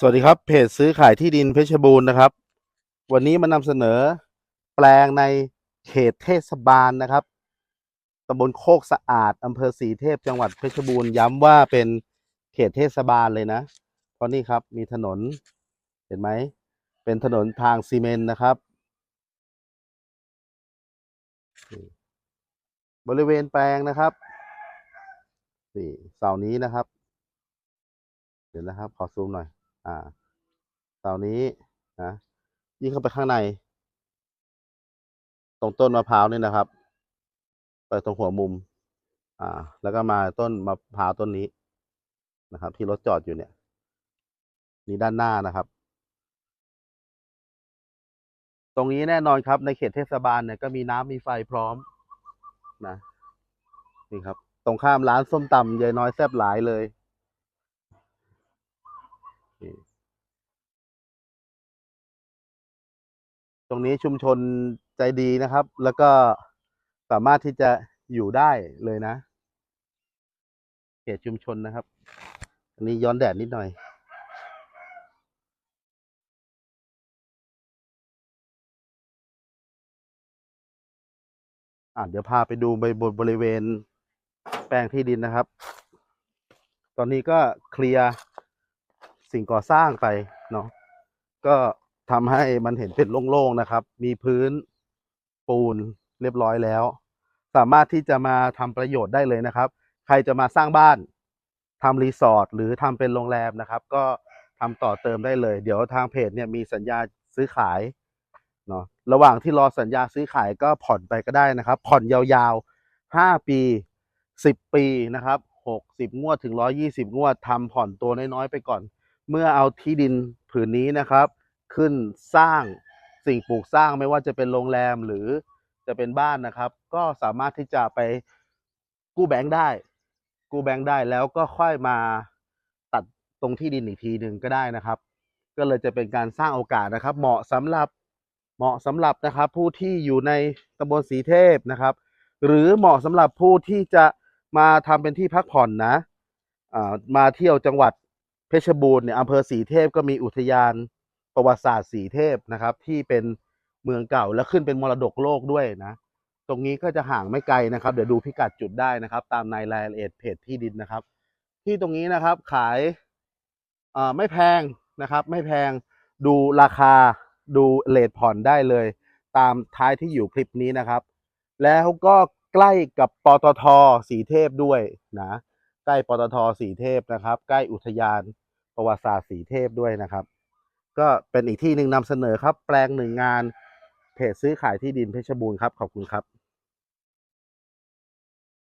สวัสดีครับเพจซื้อขายที่ดินเพชรบูรณ์นะครับ วันนี้มานำเสนอแปลงในเขตเทศบาลนะครับตำบลโคกสะอาดอำเภอสีเทพจังหวัดเพชรบูรณ์ย้ำว่าเป็นเขตเทศบาลเลยนะ เพราะนี่ครับมีถนนเห็นไหม เป็นถนนทางซีเมนต์นะครับ บริเวณแปลงนะครับนี่เสานี้นะครับ เดี๋ยวนะครับ ขอซูมหน่อย อ่าเสานี้นะยิ่งเข้าไปข้างใน ตรงต้นมะพร้าวนี่นะครับไปตรงหัวมุม อ่า แล้วก็มาต้นมะพร้าวต้นนี้นะครับ ที่รถจอดอยู่เนี่ย นี่ด้านหน้านะครับ ตรงนี้แน่นอนครับ ในเขตเทศบาลเนี่ยก็มีน้ำมีไฟพร้อมนะนี่ครับ ตรงข้ามร้านส้มตำยายน้อยแซบหลายเลย ตรงนี้ชุมชนใจดีนะครับ แล้วก็สามารถที่จะอยู่ได้เลยนะ เขตชุมชนนะครับ อันนี้ย้อนแดดนิดหน่อยอะเดี๋ยวพาไปดูบบริเวณแปลงที่ดินนะครับ ตอนนี้ก็เคลียร์สิ่งก่อสร้างไปเนาะก็ ทำให้มันเห็นเป็นโล่งๆนะครับ มีพื้นปูนเรียบร้อยแล้ว สามารถที่จะมาทำประโยชน์ได้เลยนะครับ ใครจะมาสร้างบ้านทำรีสอร์ทหรือทำเป็นโรงแรมนะครับ ก็ทำต่อเติมได้เลย เดี๋ยวทางเพจเนี่ยมีสัญญาซื้อขายเนาะระหว่างที่รอสัญญาซื้อขายก็ผ่อนไปก็ได้นะครับ ผ่อนยาวๆห้าปีสิบปีนะครับหกสิบงวดถึงร้อยี่สิบงวดทำผ่อนตัวน้อยๆไปก่อน เมื่อเอาที่ดินผืนนี้นะครับ ขึ้นสร้างสิ่งปลูกสร้างไม่ว่าจะเป็นโรงแรมหรือจะเป็นบ้านนะครับ ก็สามารถที่จะไปกู้แบงค์ได้ กู้แบงค์ได้แล้วก็ค่อยมาตัดตรงที่ดินอีกทีหนึ่งก็ได้นะครับ ก็เลยจะเป็นการสร้างโอกาสนะครับ เหมาะสำหรับเหมาะสำหรับนะครับ ผู้ที่อยู่ในตำบลสีเทพนะครับ หรือเหมาะสำหรับผู้ที่จะมาทำเป็นที่พักผ่อนนะมาเที่ยวจังหวัดเพชรบูรณ์เนี่ยอำเภอสีเทพก็มีอุทยาน ประวัติศาสตร์สีเทพนะครับ ที่เป็นเมืองเก่าและขึ้นเป็นมรดกโลกด้วยนะ ตรงนี้ก็จะห่างไม่ไกลนะครับ เดี๋ยวดูพิกัดจุดได้นะครับ ตามในรายละเอียดเพจที่ดินนะครับ ที่ตรงนี้นะครับขายอ่าไม่แพงนะครับ ไม่แพงดูราคาดูเลทผ่อนได้เลย ตามท้ายที่อยู่คลิปนี้นะครับ แล้วก็ใกล้กับปตทสีเทพด้วยนะใกล้ปตทสีเทพนะครับ ใกล้อุทยานประวัติศาสตร์สีเทพด้วยนะครับ ก็เป็นอีกที่หนึ่งนำเสนอครับ แปลงหนึ่งงานเพจซื้อขายที่ดินเพชรบูรณ์ครับ ขอบคุณครับ